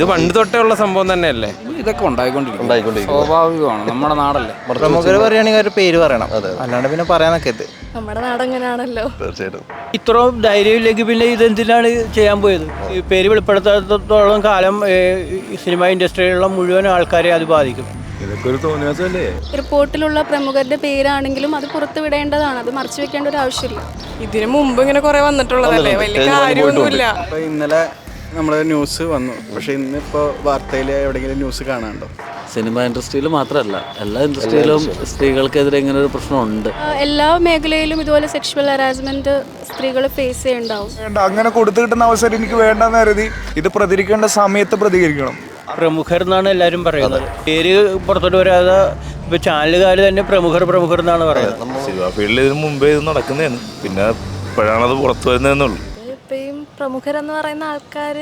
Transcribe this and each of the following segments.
ഇത് പണ്ട് തൊട്ടേ ഉള്ള സംഭവം തന്നെയല്ലേ? ഇതൊക്കെ ഉണ്ടായിക്കൊണ്ടിരിക്കും. ഉണ്ടായിക്കൊണ്ടിരിക്കും. സ്വാഭാവികമാണ് നമ്മുടെ നാടല്ലേ? പ്രമുഖർ പറയുകയാണെങ്കിൽ ഒരു പേര് പറയണം. അല്ലാണ്ട് പിന്നെ പറയാനൊക്കെ ഇത്. നമ്മുടെ നാടങ്ങനെയാണല്ലോ തീർച്ചയായിട്ടും. ഇത്രയും ധൈര്യമില്ലെങ്കിൽ പിന്നെ ഇതെന്തിനാണ് ചെയ്യാൻ പോയത്? ഈ പേര് വെളിപ്പെടുത്താത്തോളം കാലം ഏഹ്, ഈ സിനിമ ഇൻഡസ്ട്രിയിലുള്ള മുഴുവൻ ആൾക്കാരെ അത് ബാധിക്കും. ഇതൊക്കെ ഒരു തോന്നിയാസല്ലേ റിപ്പോർട്ടിലുള്ള പ്രമുഖരുടെ പേരാണെങ്കിലും അത് പുറത്തു വിടേണ്ടതാണ് അത് മറച്ചു വെക്കേണ്ട ഒരു ആവശ്യമില്ല. ഇതിനു മുമ്പ് ഇങ്ങനെ കുറെ വന്നിട്ടുള്ളതല്ലേ? വലിയ കാര്യമൊന്നുമില്ല. ഇന്നലെ നമ്മുടെ ന്യൂസ് വന്നു. പക്ഷെ ഇന്നിപ്പോ വാർത്തയിൽ എവിടെയെങ്കിലും ന്യൂസ് കാണാനുണ്ടോ? സിനിമ ഇൻഡസ്ട്രിയിൽ മാത്രമല്ല എല്ലാ ഇൻഡസ്ട്രിയിലും സ്ത്രീകൾക്കെതിരെ ഇങ്ങനെ ഒരു പ്രശ്നമുണ്ട്. എല്ലാ മേഖലയിലും ഇതുപോലെ സെക്ഷുവൽ ഹറാസ്മെന്റ് സ്ത്രീകൾ ഫേസ് ചെയ്യണ്ടാവും അങ്ങനെ കൊടുത്തു കിട്ടുന്ന അവസരം എനിക്ക് വേണ്ടെന്ന് കരുതി ഇത് പ്രതികരിക്കേണ്ട സമയത്ത് പ്രതികരിക്കണം. പ്രമുഖർ എന്നാണ് എല്ലാവരും പറയുന്നത്. പേര് പുറത്തോട്ട് വരാതെ ഇപ്പൊ ചാനലുകാർ തന്നെ പ്രമുഖർ പ്രമുഖർ എന്നാണ് പറയുന്നത്. സിനിമ ഫീൽഡിൽ ഇതിന് മുമ്പേ ഇത് നടക്കുന്നതാണ്. പിന്നെ ഇപ്പോഴാണത് പുറത്തു വരുന്നതെന്നുള്ളൂ. പ്രമുഖരെന്ന് പറയുന്ന ആൾക്കാർ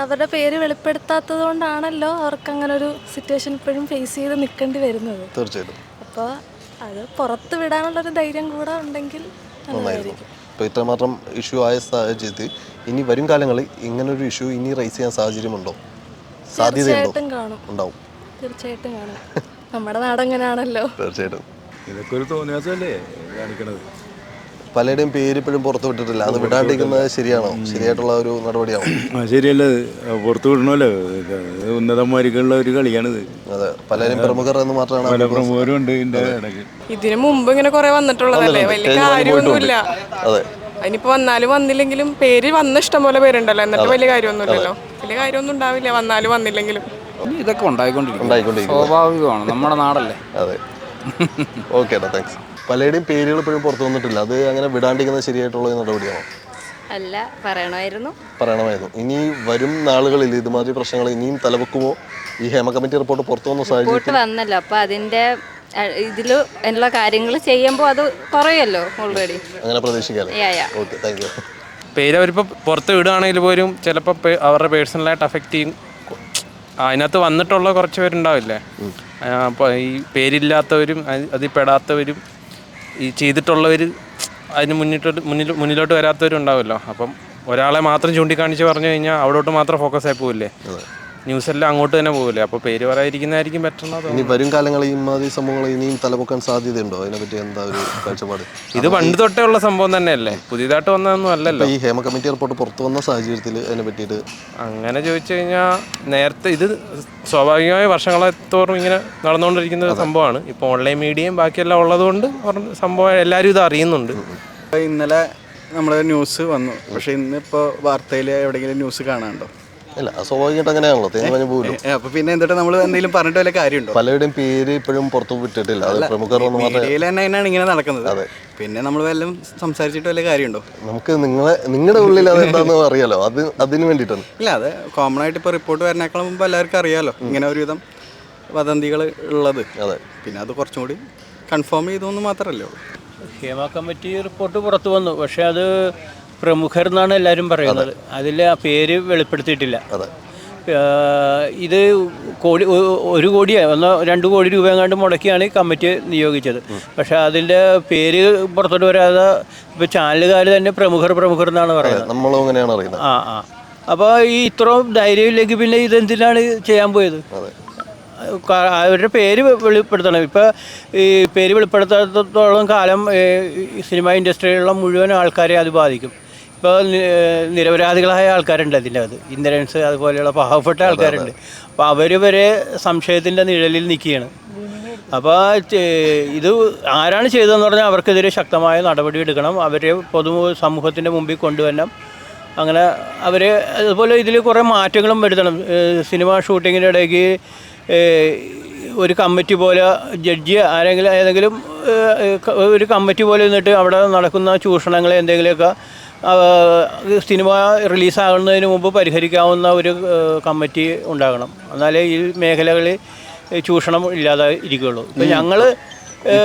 അവരുടെ പേര് വെളിപ്പെടുത്താത്തത് കൊണ്ടാണല്ലോ അവർക്ക് അങ്ങനെ ഒരു സിറ്റുവേഷൻ ഇപ്പോഴും ഫേസ് ചെയ്ത് നിൽക്കേണ്ടി വരുന്നത്. തീർച്ചയായിട്ടും. അപ്പോൾ അത് പുറത്ത് വിടാനുള്ളൊരു ധൈര്യം കൂടെ ഉണ്ടെങ്കിൽ നല്ലതായിരിക്കും ഇപ്പോൾ ഇത്രമാത്രം ഇഷ്യൂ ആയ സാഹചര്യത്തിൽ ഇനി വരും കാലങ്ങളിൽ ഇങ്ങനൊരു ഇഷ്യൂ ഇനി റൈസ് ചെയ്യാൻ സാഹചര്യമുണ്ടോ? സാധ്യതയുണ്ടോ? തീർച്ചയായിട്ടും കാണും. ഉണ്ടാവും. തീർച്ചയായിട്ടും കാണും. നമ്മുടെ നാടെങ്ങനെയാണല്ലോ തീർച്ചയായിട്ടും. ഇതൊക്കെ ഒരു തോന്നിയാസല്ലേ കാണിക്കണത്? പലരുടെയും പേര് ഇപ്പോഴും പുറത്തു വിട്ടിട്ടില്ല. അത് വിടാണ്ടിരിക്കുന്നത് ശരിയാണോ? ശരിയായിട്ടുള്ള ഒരു നടപടിയാണോ? ആ ശരിയല്ല. പുറത്തു വിടണമല്ലോ. ഉന്നതന്മാർക്കുള്ള ഒരു കളിയാണിത്. അതെ. പലരും പ്രമുഖർ എന്ന് പല മാത്രമാണ് പ്രമുഖരും ഉണ്ട് ഇതിന്റെ ഇടയ്ക്ക്. ഇതിനു മുമ്പ് ഇങ്ങനെ കുറെ വന്നിട്ടുള്ളതല്ലേ? വലിയ കാര്യമൊന്നുമില്ല അതെ. അതിനിപ്പോ വന്നാലും വന്നില്ലെങ്കിലും പേര് വന്ന ഇഷ്ടം പോലെ പേരുണ്ടല്ലോ. എന്നിട്ട് വലിയ കാര്യമൊന്നുമില്ലല്ലോ വലിയ കാര്യമൊന്നും ഉണ്ടാവില്ല. വന്നാലും വന്നില്ലെങ്കിലും. ഇതൊക്കെ ഉണ്ടായിക്കൊണ്ടിരിക്കും. സ്വാഭാവികമാണ്. നമ്മുടെ നാടല്ലേ? അതെ. Okay thanks. പലരുടെയും പേരുകൾ ഇപ്പോഴും പുറത്തു വന്നിട്ടില്ല. അത് അങ്ങനെ വിടാണ്ടിരിക്കുന്നത് ശരിയായിട്ടുള്ള ഒരു നടപടിയാണോ? അല്ല പറയണമായിരുന്നു. പറയണമായിരുന്നു. ഇനി വരും നാളുകളിൽ ഇതുമാതിരി പ്രശ്നങ്ങൾ ഇനിയും തലവെക്കുമോ? ഈ ഹേമ കമ്മിറ്റി റിപ്പോർട്ട് പുറത്തു വന്ന സാഹചര്യം റിപ്പോർട്ട് വന്നല്ലോ. അപ്പോൾ അതിന്റെ ഇതിൽ എല്ലാ കാര്യങ്ങൾ ചെയ്യുമ്പോൾ അത് കുറയല്ലോ ഓൾറെഡി അങ്ങനെ പ്രതീക്ഷിക്കാല്ലേ? Yeah yeah okay thank you പേര് അവരിപ്പോൾ പുറത്ത് വിടുകയാണെങ്കിൽ പോലും ചിലപ്പോൾ അവരുടെ പേഴ്സണലായിട്ട് അഫക്റ്റ് ചെയ്യും. അതിനകത്ത് വന്നിട്ടുള്ള കുറച്ച് പേരുണ്ടാവില്ലേ? അപ്പോൾ ഈ പേരില്ലാത്തവരും അതി- അതിൽ പെടാത്തവരും ഈ ചെയ്തിട്ടുള്ളവർ അതിന് മുന്നിട്ടോട്ട് മുന്നിൽ മുന്നിലോട്ട് വരാത്തവരും ഉണ്ടാവുമല്ലോ അപ്പം ഒരാളെ മാത്രം ചൂണ്ടിക്കാണിച്ച് പറഞ്ഞു കഴിഞ്ഞാൽ അവിടോട്ട് മാത്രം ഫോക്കസ് ആയി പോവില്ലേ? ന്യൂസ് എല്ലാം അങ്ങോട്ട് തന്നെ പോകില്ലേ അപ്പോൾ പേര് പറയാതിരിക്കുന്നതായിരിക്കും ബെറ്റർ ഇനി വരും കാലങ്ങളിൽ ഇമാതിരി സംഭവങ്ങൾ ഇനിയും തലപൊക്കാൻ സാധ്യതയുണ്ടോ? അതിനെപ്പറ്റി എന്താ ഒരു കാഴ്ചപ്പാട്? ഇത് പണ്ട് തൊട്ടേ ഉള്ള സംഭവം തന്നെയല്ലേ? പുതിയതായിട്ട് വന്നതൊന്നും അല്ലല്ലോ. ഈ ഹേമ കമ്മിറ്റി റിപ്പോർട്ട് പുറത്തു വന്ന സാഹചര്യത്തിൽ അതിനെ പറ്റിയിട്ട് അങ്ങനെ ചോദിച്ചു കഴിഞ്ഞാൽ നേരത്തെ ഇത് സ്വാഭാവികമായ വർഷങ്ങളെ തോറും ഇങ്ങനെ നടന്നുകൊണ്ടിരിക്കുന്ന ഒരു സംഭവമാണ്. ഇപ്പോൾ ഓൺലൈൻ മീഡിയയും ബാക്കിയെല്ലാം ഉള്ളതുകൊണ്ട് സംഭവം എല്ലാവരും ഇത് അറിയുന്നുണ്ട്. ഇന്നലെ നമ്മളെ ന്യൂസ് വന്നു. പക്ഷെ ഇന്നിപ്പോൾ വാർത്തയിൽ എവിടെയെങ്കിലും ന്യൂസ് കാണാനുണ്ടോ? ഇല്ല അത് സ്വാഭാവികമായിട്ട് അങ്ങനെയാണല്ലോ. തേങ്ങ പറഞ്ഞു പോലും ഏ, അപ്പൊ പിന്നെ എന്നിട്ട് നമ്മൾ എന്തെങ്കിലും പറഞ്ഞിട്ട് വല്ല കാര്യമുണ്ടോ? പലരുടെയും പേര് ഇപ്പോഴും പുറത്തു വിട്ടിട്ടില്ല. അത് പ്രമുഖർ എന്ന് മാത്രമേ മീഡിയയിൽ തന്നെ അതിനാണ് ഇങ്ങനെ നടക്കുന്നത്. പിന്നെ നമ്മൾ വല്ലതും സംസാരിച്ചിട്ട് വല്ല കാര്യമുണ്ടോ? നമുക്ക് നിങ്ങളെ നിങ്ങളുടെ ഉള്ളിൽ അതെന്താന്ന് എന്താണെന്ന് അറിയാലോ. അത് അതിന് വേണ്ടിയിട്ടാണ്. ഇല്ല അത് കോമൺ ആയിട്ട് ഇപ്പോൾ റിപ്പോർട്ട് വരുന്നേക്കാളും മുമ്പ് എല്ലാവർക്കും അറിയാലോ. ഇങ്ങനെ ഒരുവിധം വദന്തികൾ ഉള്ളത്. അതെ. പിന്നെ അത് കുറച്ചും കൂടി കൺഫേം ചെയ്തു മാത്രമല്ലേ ഉള്ളൂ. ഹേമ കമ്മിറ്റി റിപ്പോർട്ട് പുറത്തു വന്നു. പക്ഷേ അത് പ്രമുഖർ എന്നാണ് എല്ലാവരും പറയുന്നത്. അതിൽ ആ പേര് വെളിപ്പെടുത്തിയിട്ടില്ല. ഇത് കോടി ഒരു കോടി ഒന്നോ രണ്ട് കോടി രൂപ എങ്ങാണ്ട് മുടക്കിയാണ് ഈ കമ്മിറ്റി നിയോഗിച്ചത്. പക്ഷെ അതിന്റെ പേര് പുറത്തോട്ട് വരാതെ ഇപ്പോൾ ചാനലുകാർ തന്നെ പ്രമുഖർ പ്രമുഖർ എന്നാണ് പറയുന്നത്. നമ്മളും അങ്ങനെയാണ് അറിയുന്നത്. ആ ആ. അപ്പോൾ ഈ ഇത്രയും ധൈര്യമില്ലെങ്കിൽ പിന്നെ ഇതെന്തിനാണ് ചെയ്യാൻ പോയത്? അവരുടെ പേര് വെളിപ്പെടുത്തണം. ഇപ്പോൾ ഈ പേര് വെളിപ്പെടുത്താത്തോളം കാലം സിനിമ ഇൻഡസ്ട്രിയിലുള്ള മുഴുവൻ ആൾക്കാരെ അത് ബാധിക്കും. ഇപ്പോൾ നിരപരാധികളായ ആൾക്കാരുണ്ട് അതിന്റെ അത്. ഇൻഷുറൻസ് അതുപോലെയുള്ള പാവപ്പെട്ട ആൾക്കാരുണ്ട്. അപ്പോൾ അവർ വരെ സംശയത്തിന്റെ നിഴലിൽ നിൽക്കുകയാണ്. അപ്പോൾ ഇത് ആരാണ് ചെയ്തതെന്ന് പറഞ്ഞാൽ അവർക്കെതിരെ ശക്തമായ നടപടി എടുക്കണം. അവരെ പൊതു സമൂഹത്തിന്റെ മുമ്പിൽ കൊണ്ടുവരണം. അങ്ങനെ അവർ അതുപോലെ ഇതിൽ കുറേ മാറ്റങ്ങളും വരുത്തണം. സിനിമ ഷൂട്ടിങ്ങിന്റെ ഇടയ്ക്ക് ഒരു കമ്മിറ്റി പോലെ ജഡ്ജി ആരെങ്കിലും ഏതെങ്കിലും ഒരു കമ്മിറ്റി പോലെ നിന്നിട്ട് അവിടെ നടക്കുന്ന ചൂഷണങ്ങളെ എന്തെങ്കിലുമൊക്കെ സിനിമ റിലീസാകുന്നതിന് മുമ്പ് പരിഹരിക്കാവുന്ന ഒരു കമ്മിറ്റി ഉണ്ടാകണം. എന്നാലേ ഈ മേഖലകളിൽ ചൂഷണം ഇല്ലാതെ ഇരിക്കുകയുള്ളൂ. ഇപ്പം ഞങ്ങൾ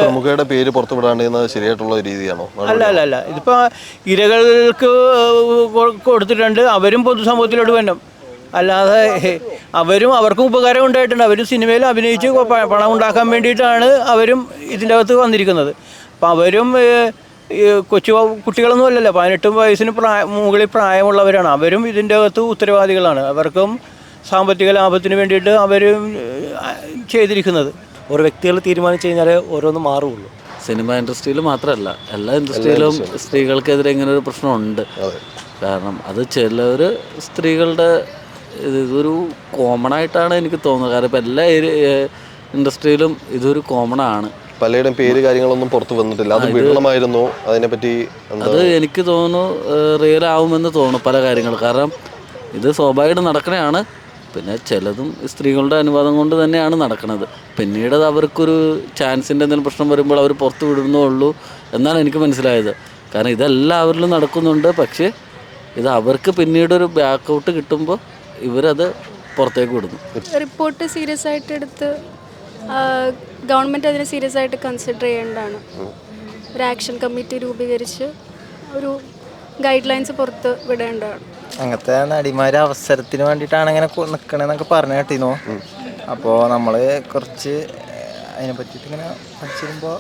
പ്രമുഖയുടെ പേര് പുറത്തുവിടാണ്ടെന്ന് ശരിയായിട്ടുള്ള രീതിയാണോ? അല്ല അല്ല അല്ല. ഇതിപ്പോൾ ഇരകൾക്ക് കൊടുത്തിട്ടുണ്ട്. അവരും പൊതുസമൂഹത്തിലോട്ട് വരണം. അല്ലാതെ അവരും അവർക്കും ഉപകാരം ഉണ്ടായിട്ടുണ്ട്. അവരും സിനിമയിൽ അഭിനയിച്ച് പണം ഉണ്ടാക്കാൻ വേണ്ടിയിട്ടാണ് അവരും ഇതിന്റെ അകത്ത് വന്നിരിക്കുന്നത്. അപ്പം അവരും കൊച്ചു കുട്ടികളൊന്നും അല്ലല്ലോ. പതിനെട്ടും വയസ്സിന് പ്രായ മുകളിൽ പ്രായമുള്ളവരാണ്. അവരും ഇതിന്റെ അകത്ത് ഉത്തരവാദികളാണ്. അവർക്കും സാമ്പത്തിക ലാഭത്തിന് വേണ്ടിയിട്ട് അവർ ചെയ്തിരിക്കുന്നത്. ഓരോ വ്യക്തികൾ തീരുമാനിച്ചു കഴിഞ്ഞാൽ ഓരോന്ന് മാറുള്ളൂ. സിനിമ ഇൻഡസ്ട്രിയിൽ മാത്രമല്ല എല്ലാ ഇൻഡസ്ട്രിയിലും സ്ത്രീകൾക്കെതിരെ ഇങ്ങനെ ഒരു പ്രശ്നമുണ്ട്. കാരണം അത് ചിലർ സ്ത്രീകളുടെ ഇതൊരു കോമൺ ആയിട്ടാണ് എനിക്ക് തോന്നുന്നത്. കാരണം ഇപ്പം എല്ലാ ഇൻഡസ്ട്രിയിലും ഇതൊരു കോമൺ ആണ്. പലരുടെയും പേര് കാര്യങ്ങളൊന്നും പുറത്തു വന്നിട്ടില്ല. അത് വിടണമായിരുന്നു. അതിനെപ്പറ്റി പറ്റി അത് എനിക്ക് തോന്നുന്നു റിയൽ ആവുമെന്ന് തോന്നുന്നു പല കാര്യങ്ങൾ. കാരണം ഇത് സ്വാഭാവികമായിട്ട് നടക്കണതാണ് പിന്നെ ചിലതും സ്ത്രീകളുടെ അനുവാദം കൊണ്ട് തന്നെയാണ് നടക്കുന്നത് പിന്നീട് അത് അവർക്കൊരു ചാൻസിന്റെ എന്തെങ്കിലും പ്രശ്നം വരുമ്പോൾ അവർ പുറത്ത് വിടുന്നേ ഉള്ളൂ എന്നാണ് എനിക്ക് മനസ്സിലായത്. കാരണം ഇതെല്ലാവരിലും നടക്കുന്നുണ്ട്. പക്ഷേ ഇത് അവർക്ക് പിന്നീട് ഒരു ബാക്കൗട്ട് കിട്ടുമ്പോൾ ഇവരത് പുറത്തേക്ക് വിടുന്നു. റിപ്പോർട്ട് സീരിയസ് ആയിട്ട് എടുത്ത് ഗവൺമെന്റ് അതിനെ സീരിയസ് ആയിട്ട് കൺസിഡർ ചെയ്യേണ്ടതാണ്. ഒരു ആക്ഷൻ കമ്മിറ്റി രൂപീകരിച്ച് ഒരു ഗൈഡ് ലൈൻസ് പുറത്ത് വിടേണ്ടതാണ്. അങ്ങനത്തെ നടിമാര് അവസരത്തിന് വേണ്ടിയിട്ടാണ് ഇങ്ങനെ നിൽക്കണേന്നൊക്കെ പറഞ്ഞു കേട്ടിരുന്നു അപ്പോൾ നമ്മൾ കുറച്ച് അതിനെ പറ്റിയിട്ട് ഇങ്ങനെ പഠിച്ചിരുമ്പോൾ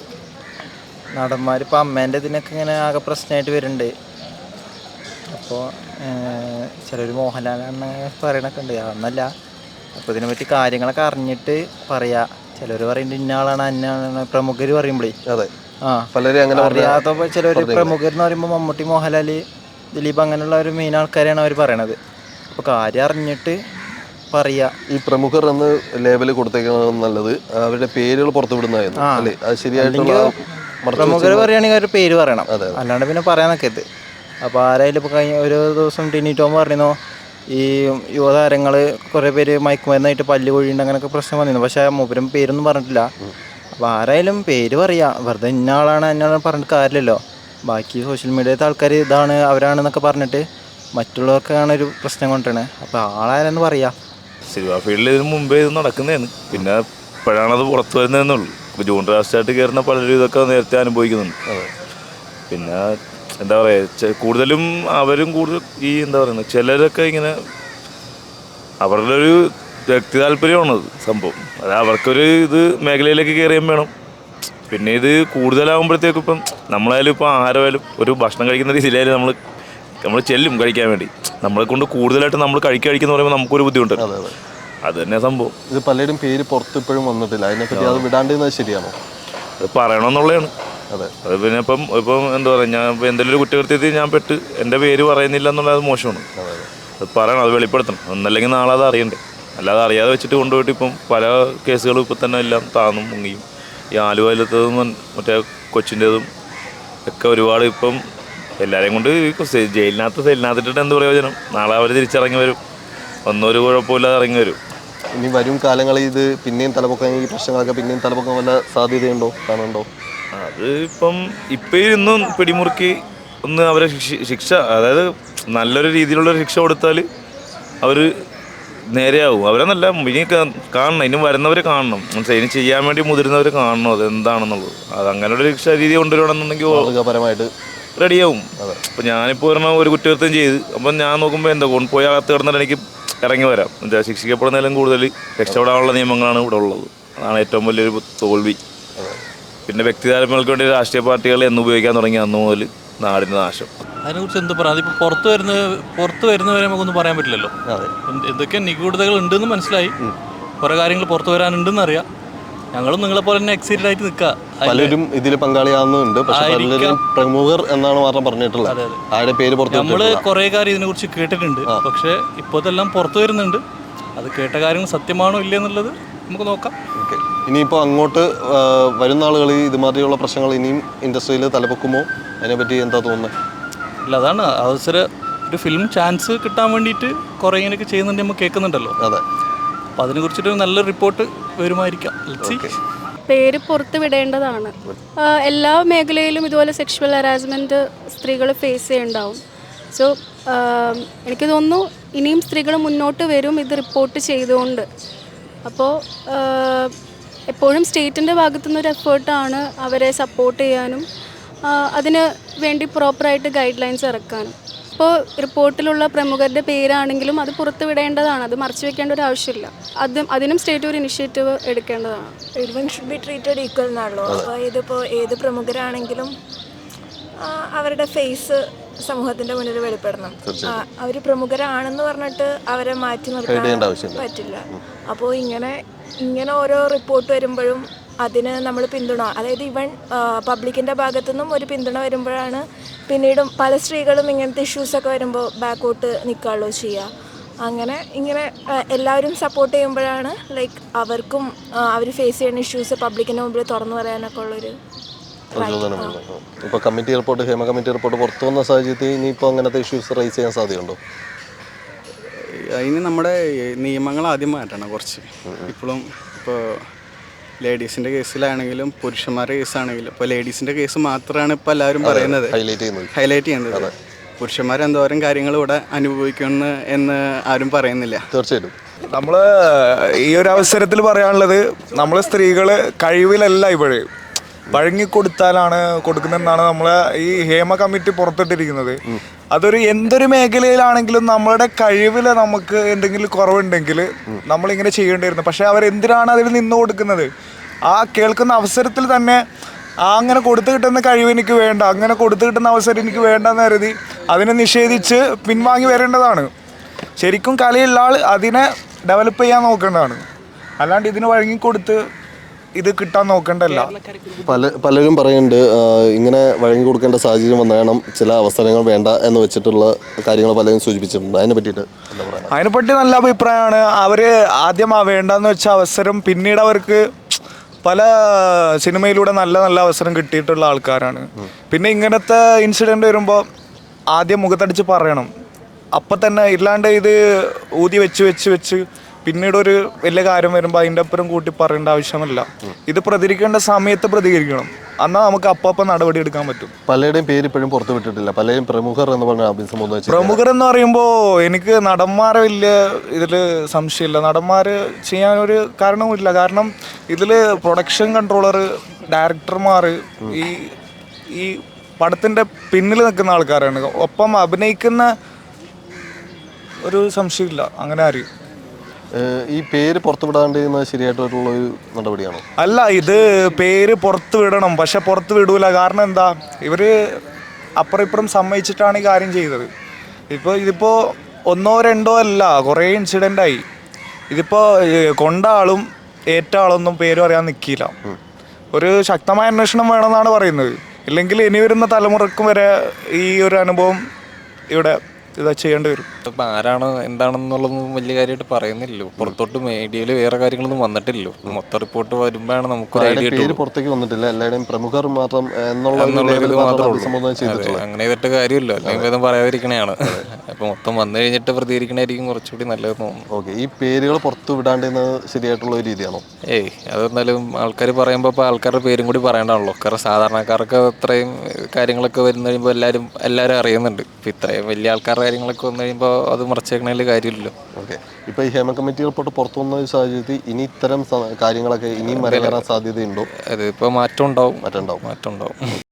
നടന്മാർ ഇപ്പോൾ അമ്മേന്റെ ഇതിനൊക്കെ ഇങ്ങനെ ആകെ പ്രശ്നമായിട്ട് വരുന്നുണ്ട്. അപ്പോൾ ചിലർ മോഹൻലാലാണ് പറയണൊക്കെ ഉണ്ട്. അതൊന്നല്ല അപ്പോൾ ഇതിനെപ്പറ്റി കാര്യങ്ങളൊക്കെ അറിഞ്ഞിട്ട് പറയാ. ചിലർ പറയുന്നുണ്ട് ഇന്ന ആളാണ് അന്നാണ് പ്രമുഖർ പറയുമ്പോഴേ അതെ. ആ. പലരും അങ്ങനെ അറിയാത്ത ചിലർ പ്രമുഖർ എന്ന് പറയുമ്പോൾ മമ്മൂട്ടി മോഹൻലാൽ ദിലീപ് അങ്ങനെയുള്ള ഒരു മെയിൻ ആൾക്കാരെയാണ് അവർ പറയണത്. അപ്പോൾ കാര്യം അറിഞ്ഞിട്ട് പറയാ. ഈ പ്രമുഖർ എന്ന് ലേബൽ കൊടുത്തേക്കുന്നത് നല്ലത്. അവരുടെ പേരുകൾ പുറത്തുവിടുന്നതായിരുന്നു. അല്ലേ? അത് ശരിയായിട്ടുള്ള പ്രമുഖർ പറയുകയാണെങ്കിൽ അവരുടെ പേര് പറയണം. അല്ലാണ്ട് പിന്നെ പറയാൻ നിൽക്കരുത് അപ്പോൾ ആരായാലും ഇപ്പോൾ കഴിഞ്ഞ ഒരു ദിവസം ടിനി ടോം പറഞ്ഞിരുന്നു ഈ യുവതാരങ്ങൾ കുറേ പേര് മയക്കുമരുന്നായിട്ട് പല്ല് കൊഴിയുണ്ട് അങ്ങനെയൊക്കെ പ്രശ്നം വന്നിരുന്നു. പക്ഷേ മൂപ്പരും പേരൊന്നും പറഞ്ഞിട്ടില്ല. അപ്പോൾ ആരായാലും പേര് പറയാം. വെറുതെ ഇന്ന ആളാണ് എന്നാണ് പറഞ്ഞിട്ട് കാര്യമില്ലല്ലോ. ബാക്കി സോഷ്യൽ മീഡിയത്തെ ആൾക്കാർ ഇതാണ് അവരാണെന്നൊക്കെ പറഞ്ഞിട്ട് മറ്റുള്ളവർക്കാണ് ഒരു പ്രശ്നം കൊണ്ടാണ് അപ്പോൾ ആളാരെന്ന് പറയാം. സിനിമ ഫീൽഡിൽ ഇതിന് മുമ്പേ ഇത് നടക്കുന്നതാണ് പിന്നെ ഇപ്പോഴാണത് പുറത്തു വരുന്നതെന്നുള്ളൂ ഇപ്പോൾ ജൂൺ ലാസ്റ്റായിട്ട് കയറുന്ന പലരും ഇതൊക്കെ നേരത്തെ അനുഭവിക്കുന്നുണ്ട്. പിന്നെ എന്താ പറയുക കൂടുതലും അവരും കൂടുതൽ ഈ എന്താ പറയുന്നത് ചിലരൊക്കെ ഇങ്ങനെ അവരുടെ ഒരു വ്യക്തി താല്പര്യമാണത് സംഭവം. അത് അവർക്കൊരു ഇത് മേഖലയിലേക്ക് കയറിയാൻ വേണം. പിന്നെ ഇത് കൂടുതലാകുമ്പോഴത്തേക്കും ഇപ്പം നമ്മളായാലും ഇപ്പോൾ ആഹാരമായാലും ഒരു ഭക്ഷണം കഴിക്കുന്ന രീതിയിലായാലും നമ്മൾ നമ്മൾ ചെല്ലും കഴിക്കാൻ വേണ്ടി. നമ്മളെ കൊണ്ട് കൂടുതലായിട്ട് നമ്മൾ കഴിക്കുക കഴിക്കുന്ന പറയുമ്പോൾ നമുക്കൊരു ബുദ്ധിമുട്ട്. അത് തന്നെ സംഭവം. ഇത് പലരും പേര് പുറത്ത് ഇപ്പോഴും വന്നിട്ടില്ല. അതിനെപ്പറ്റി അത് വിടാണ്ടിരുന്നത് ശരിയാണോ? അത് പറയണമെന്നുള്ളതാണ് അതെ. അത് പിന്നെ ഇപ്പം ഇപ്പം എന്താ പറയുക ഞാൻ ഇപ്പം എന്തെങ്കിലും ഒരു കുറ്റകൃത്യത്തിൽ ഞാൻ പെട്ട് എന്റെ പേര് പറയുന്നില്ല എന്നുള്ളത് മോശമാണ്. അത് പറയണം അത് വെളിപ്പെടുത്തണം. ഒന്നല്ലെങ്കിൽ നാളെ അത് അറിയണ്ടേ. അല്ലാതെ അറിയാതെ വെച്ചിട്ട് കൊണ്ടുപോയിട്ട് ഇപ്പം പല കേസുകളും ഇപ്പം തന്നെ എല്ലാം താന്നും മുങ്ങിയും. ഈ ആലുവയിലത്തതും മറ്റേ കൊച്ചിന്റെതും ഒക്കെ ഒരുപാട് ഇപ്പം എല്ലാവരെയും കൊണ്ട് ജയിലിനകത്ത് സെല്ലിനകത്തിട്ട് എന്ത് പ്രയോജനം? നാളെ അവർ തിരിച്ചിറങ്ങി വരും. ഒന്നൊരു കുഴപ്പമില്ലാതെ ഇറങ്ങി വരും. ഇനി വരും കാലങ്ങളിൽ ഇത് പിന്നെയും തലപൊക്കം ഈ പ്രശ്നങ്ങളൊക്കെ പിന്നെയും തലപൊക്കം വല്ല സാധ്യതയുണ്ടോ? കാണുന്നുണ്ടോ? അത് ഇപ്പം ഇപ്പം ഇന്നും പിടിമുറുക്കി ഒന്ന് അവരെ ശിക്ഷ ശിക്ഷ അതായത് നല്ലൊരു രീതിയിലുള്ള ശിക്ഷ കൊടുത്താൽ അവർ നേരെയാവും. അവരെന്നല്ല ഇനി കാണണം. ഇനി വരുന്നവർ കാണണം. മനസ്സിലായി? ഇനി ചെയ്യാൻ വേണ്ടി മുതിരുന്നവർ കാണണം അത് എന്താണെന്നുള്ളത് അത് അങ്ങനെ ഒരു ശിക്ഷാ രീതി കൊണ്ടുവരണമെന്നുണ്ടെങ്കിൽ മാതൃകാപരമായിട്ട് റെഡിയാവും. അപ്പം ഞാനിപ്പോൾ ഒരെണ്ണം ഒരു കുറ്റകൃത്യം ചെയ്ത് അപ്പം ഞാൻ നോക്കുമ്പോൾ എന്താ പോയി അകത്ത് കിടന്നിട്ട് എനിക്ക് ഇറങ്ങി വരാം. എന്താ ശിക്ഷിക്കപ്പെടുന്നതിലും കൂടുതൽ രക്ഷപ്പെടാനുള്ള നിയമങ്ങളാണ് ഇവിടെ ഉള്ളത്. അതാണ് ഏറ്റവും വലിയൊരു തോൽവി. പിന്നെ വ്യക്തിതാരങ്ങൾക്ക് വേണ്ടി രാഷ്ട്രീയ പാർട്ടികൾ എന്ന് ഉപയോഗിക്കാൻ തുടങ്ങി അന്ന് മുതൽ നാടിന്റെ നാശം. അതിനെക്കുറിച്ച് എന്ത് പറയാം? അതിപ്പോൾ പുറത്ത് വരുന്ന പുറത്ത് വരുന്നവരെ നമുക്കൊന്നും പറയാൻ പറ്റില്ലല്ലോ. എന്ത് എന്തൊക്കെ നിഗൂഢതകൾ ഉണ്ടെന്ന് മനസ്സിലായി. കുറേ കാര്യങ്ങൾ പുറത്ത് വരാനുണ്ടെന്ന് അറിയാം. ഞങ്ങളും നിങ്ങളെ പോലെ തന്നെ എക്സൈറ്റഡ് ആയിട്ട് നിൽക്കുക പലരും ഇതിൽ പങ്കാളിയാവുന്നുണ്ട്. പക്ഷെ പലരും പ്രമുഖർ എന്നാണ് മാത്രം പറഞ്ഞിട്ടുള്ളത്. ആരുടെ പേര് പുറത്ത് വിട്ടിട്ടില്ല. കുറേ കാര്യം ഇതിനെക്കുറിച്ച് കേട്ടിട്ടുണ്ട്. പക്ഷെ ഇപ്പോഴത്തെല്ലാം പുറത്തു വരുന്നുണ്ട്. അത് കേട്ട കാര്യം സത്യമാണോ ഇല്ല എന്നുള്ളത് നമുക്ക് നോക്കാം. ഓക്കെ. ഇനിയിപ്പോൾ അങ്ങോട്ട് വരുന്ന ആളുകൾ ഇതുമാതിരിയുള്ള പ്രശ്നങ്ങൾ ഇനിയും ഇൻഡസ്ട്രിയിൽ തലപൊക്കുമോ? അതിനെപ്പറ്റി എന്താ തോന്നുന്നത്? അല്ല അതാണ്. അവസര ഒരു ഫിലിം ചാൻസ് കിട്ടാൻ വേണ്ടിയിട്ട് കുറേ ഇങ്ങനെയൊക്കെ ചെയ്യുന്നുണ്ട് നമ്മൾ കേൾക്കുന്നുണ്ടല്ലോ. അതെ. അപ്പോൾ അതിനെക്കുറിച്ചിട്ട് നല്ല റിപ്പോർട്ട് വരുമായിരിക്കാം. പേര് പുറത്ത് വിടേണ്ടതാണ്. എല്ലാ മേഖലയിലും ഇതുപോലെ സെക്ഷുവൽ ഹരാസ്മെന്റ് സ്ത്രീകൾ ഫേസ് ചെയ്യണ്ടാവും. സോ എനിക്ക് തോന്നുന്നു ഇനിയും സ്ത്രീകൾ മുന്നോട്ട് വരും ഇത് റിപ്പോർട്ട് ചെയ്തുകൊണ്ട്. അപ്പോൾ എപ്പോഴും സ്റ്റേറ്റിന്റെ ഭാഗത്തു നിന്നൊരു എഫേർട്ടാണ് അവരെ സപ്പോർട്ട് ചെയ്യാനും അതിന് വേണ്ടി പ്രോപ്പറായിട്ട് ഗൈഡ് ലൈൻസ് ഇറക്കാനും. ഇപ്പോൾ റിപ്പോർട്ടിലുള്ള പ്രമുഖരുടെ പേരാണെങ്കിലും അത് പുറത്തുവിടേണ്ടതാണ്. അത് മറച്ചു വെക്കേണ്ട ഒരു ആവശ്യമില്ല. അത് അതിനും സ്റ്റേറ്റ് ഒരു ഇനിഷ്യേറ്റീവ് എടുക്കേണ്ടതാണ്. Everyone should be treated equal എന്നാണല്ലോ. അപ്പോൾ ഇതിപ്പോൾ ഏത് പ്രമുഖരാണെങ്കിലും അവരുടെ ഫേസ് സമൂഹത്തിന്റെ മുന്നിൽ വെളിപ്പെടണം. അവർ പ്രമുഖരാണെന്ന് പറഞ്ഞിട്ട് അവരെ മാറ്റി നിർത്താൻ ആവശ്യമില്ല. പറ്റില്ല. അപ്പോൾ ഇങ്ങനെ ഇങ്ങനെ ഓരോ റിപ്പോർട്ട് വരുമ്പോഴും അതിന് നമ്മൾ പിന്തുണ അതായത് ഇവൻ പബ്ലിക്കിന്റെ ഭാഗത്തുനിന്നും ഒരു പിന്തുണ വരുമ്പോഴാണ് പിന്നീടും പല സ്ത്രീകളും ഇങ്ങനത്തെ ഇഷ്യൂസൊക്കെ വരുമ്പോൾ ബാക്കോട്ട് നിൽക്കുകയുള്ളൂ ചെയ്യുക അങ്ങനെ ഇങ്ങനെ എല്ലാവരും സപ്പോർട്ട് ചെയ്യുമ്പോഴാണ് ലൈക്ക് അവർക്കും അവർ ഫേസ് ചെയ്യുന്ന ഇഷ്യൂസ് പബ്ലിക്കിന്റെ മുമ്പിൽ തുറന്നു പറയാനൊക്കെ ഉള്ളൊരു ഇപ്പോൾ committee report Hema committee report പുറത്തു വന്ന സാഹചര്യത്തിൽ ഇനിയിപ്പോൾ അങ്ങനത്തെ ഇഷ്യൂസ് റേസ് ചെയ്യാൻ സാധ്യതയുണ്ടോ? അതിന് നമ്മുടെ നിയമങ്ങൾ ആദ്യം മാറ്റണം കുറച്ച്. ഇപ്പോഴും ഇപ്പോൾ ലേഡീസിന്റെ കേസിലാണെങ്കിലും പുരുഷന്മാരുടെ കേസാണെങ്കിലും. ഇപ്പോൾ ലേഡീസിന്റെ കേസ് മാത്രമാണ് ഇപ്പോൾ എല്ലാവരും പറയുന്നത്. ഹൈലൈറ്റ് ചെയ്യുന്നത്. ഹൈലൈറ്റ് ചെയ്യുന്നത്. പുരുഷന്മാർ എന്തോരം കാര്യങ്ങൾ ഇവിടെ അനുഭവിക്കുന്നു എന്ന് ആരും പറയുന്നില്ല. തീർച്ചയായിട്ടും. നമ്മൾ ഈ ഒരു അവസരത്തിൽ പറയാനുള്ളത് നമ്മൾ സ്ത്രീകൾ കഴിവിലല്ല ഇപ്പോഴേ വഴങ്ങിക്കൊടുത്താലാണ് കൊടുക്കുന്നതെന്നാണ് നമ്മളെ ഈ ഹേമ കമ്മിറ്റി പുറത്തിട്ടിരിക്കുന്നത്. അതൊരു എന്തൊരു മേഖലയിലാണെങ്കിലും നമ്മളുടെ കഴിവിൽ നമുക്ക് എന്തെങ്കിലും കുറവുണ്ടെങ്കിൽ നമ്മളിങ്ങനെ ചെയ്യേണ്ടിയിരുന്നു പക്ഷെ അവരെന്തിനാണ് അതിൽ നിന്ന് കൊടുക്കുന്നത്? ആ കേൾക്കുന്ന അവസരത്തിൽ തന്നെ ആ അങ്ങനെ കൊടുത്തു കിട്ടുന്ന കഴിവ് എനിക്ക് വേണ്ട അങ്ങനെ കൊടുത്തു കിട്ടുന്ന അവസരം എനിക്ക് വേണ്ടെന്ന് കരുതി അതിനെ നിഷേധിച്ച് പിൻവാങ്ങി വരേണ്ടതാണ്. ശരിക്കും കലയുള്ള ആൾ അതിനെ ഡെവലപ്പ് ചെയ്യാൻ നോക്കേണ്ടതാണ്. അല്ലാണ്ട് ഇതിന് വഴങ്ങിക്കൊടുത്ത് ഇത് കിട്ടാൻ നോക്കണ്ടല്ല പല പലരും പറയുന്നുണ്ട് ഇങ്ങനെ വഴങ്ങി കൊടുക്കേണ്ട സാഹചര്യം വന്നേണം ചില അവസരങ്ങൾ വേണ്ട എന്ന് വെച്ചിട്ടുള്ള കാര്യങ്ങൾ പലരും സൂചിപ്പിച്ചിട്ടുണ്ട്. അതിനെ പറ്റിയിട്ട് അതിനെ പറ്റി അതിനെപ്പറ്റി നല്ല അഭിപ്രായമാണ്. അവർ ആദ്യം ആ വേണ്ടെന്ന് വെച്ച അവസരം പിന്നീട് അവർക്ക് പല സിനിമയിലൂടെ നല്ല നല്ല അവസരം കിട്ടിയിട്ടുള്ള ആൾക്കാരാണ്. പിന്നെ ഇങ്ങനത്തെ ഇൻസിഡന്റ് വരുമ്പോൾ ആദ്യം മുഖത്തടിച്ച് പറയണം. അപ്പം തന്നെ ഇല്ലാണ്ട് ഇത് ഊതി വെച്ച് വെച്ച് വെച്ച് പിന്നീട് ഒരു വലിയ കാര്യം വരുമ്പോൾ അതിന്റെ അപ്പുറം കൂട്ടി പറയേണ്ട ആവശ്യമില്ല ഇത് പ്രതികരിക്കേണ്ട സമയത്ത് പ്രതികരിക്കണം. എന്നാൽ നമുക്ക് അപ്പം നടപടി എടുക്കാൻ പറ്റും. പലരുടെയും പേര് ഇപ്പോഴും പുറത്തു വിട്ടിട്ടില്ല. പലരും പ്രമുഖർ എന്ന് പറഞ്ഞ അഭിസംബോധന പ്രമുഖർ എന്ന് പറയുമ്പോൾ എനിക്ക് നടന്മാരെ വലിയ ഇതിൽ സംശയമില്ല. നടന്മാർ ചെയ്യാനൊരു കാരണവുമില്ല. കാരണം ഇതിൽ പ്രൊഡക്ഷൻ കൺട്രോളർ ഡയറക്ടർമാർ ഈ ഈ പടത്തിന്റെ പിന്നിൽ നിൽക്കുന്ന ആൾക്കാരാണ്. ഒപ്പം അഭിനയിക്കുന്ന ഒരു സംശയമില്ല. അങ്ങനെ ആരും? ഈ പേര് പുറത്തുവിടാണ്ട് ശരിയായിട്ടുള്ള ഒരു നടപടിയാണോ? അല്ല ഇത് പേര് പുറത്ത് വിടണം പക്ഷെ പുറത്ത് വിടൂല കാരണം എന്താ? ഇവർ അപ്പുറം ഇപ്പുറം സമ്മതിച്ചിട്ടാണ് ഈ കാര്യം ചെയ്തത്. ഇപ്പോൾ ഇതിപ്പോ ഒന്നോ രണ്ടോ അല്ല കുറേ ഇൻസിഡന്റ് ആയി. ഇതിപ്പോൾ ഏഹ്, കൊണ്ട ആളും ഏറ്റ ആളൊന്നും പേരും അറിയാൻ നിൽക്കില്ല ഒരു ശക്തമായ അന്വേഷണം വേണമെന്നാണ് പറയുന്നത്. ഇല്ലെങ്കിൽ ഇനി വരുന്ന തലമുറക്കും വരെ ഈ ഒരു അനുഭവം ഇവിടെ ഇത് ചെയ്യേണ്ടി വരും. ഇപ്പം ആരാണ് എന്താണെന്നുള്ളതൊന്നും വലിയ കാര്യമായിട്ട് പറയുന്നില്ലല്ലോ. പുറത്തോട്ട് മീഡിയയിൽ വേറെ കാര്യങ്ങളൊന്നും വന്നിട്ടില്ലല്ലോ. മൊത്തം റിപ്പോർട്ട് വരുമ്പോഴാണ് നമുക്ക് ഐഡിയ പേര് പുറത്തേക്ക് വന്നിട്ടില്ല. എല്ലാവരുടെയും പ്രമുഖർ മാത്രം എന്നുള്ള ഒരു എന്നുള്ള മാത്രം അഭിസംബോധന ഉള്ളൂ. അങ്ങനെ ചെയ്തിട്ട് കാര്യമില്ല. അല്ലെങ്കിൽ വേദം പറയാതിരിക്കണയാണ്. അപ്പൊ മൊത്തം വന്നു കഴിഞ്ഞിട്ട് പ്രതികരിക്കണായിരിക്കും കുറച്ചുകൂടി നല്ലതെന്ന് തോന്നുന്നു. ഓക്കെ ഈ പേരുകൾ പുറത്തു വിടാണ്ടിരുന്നത് ശരിയായിട്ടുള്ള ഒരു രീതിയാണോ? ഏയ് അതെന്നാലും ആൾക്കാർ പറയുമ്പോൾ ഇപ്പോൾ ആൾക്കാരുടെ പേരും കൂടി പറയേണ്ടതാണല്ലോ. കാരണം സാധാരണക്കാർക്ക് അത്രയും കാര്യങ്ങളൊക്കെ വരുന്ന കഴിയുമ്പോൾ എല്ലാവരും എല്ലാവരും അറിയുന്നുണ്ട്. ഇപ്പം ഇത്രയും വലിയ ആൾക്കാരുടെ കാര്യങ്ങളൊക്കെ വന്നു കഴിയുമ്പോൾ അത് മറച്ചേക്കണതിൽ കാര്യമില്ലല്ലോ. ഓക്കെ. ഇപ്പോൾ ഈ ഹേമ കമ്മിറ്റി റിപ്പോർട്ട് പുറത്തു വന്ന ഒരു സാഹചര്യത്തിൽ ഇനി ഇത്തരം സ- കാര്യങ്ങളൊക്കെ ഇനിയും മറികടക്കാൻ സാധ്യതയുണ്ടോ? അതിപ്പോൾ മാറ്റം ഉണ്ടാവും. മാറ്റം ഉണ്ടാവും. മാറ്റം ഉണ്ടാവും.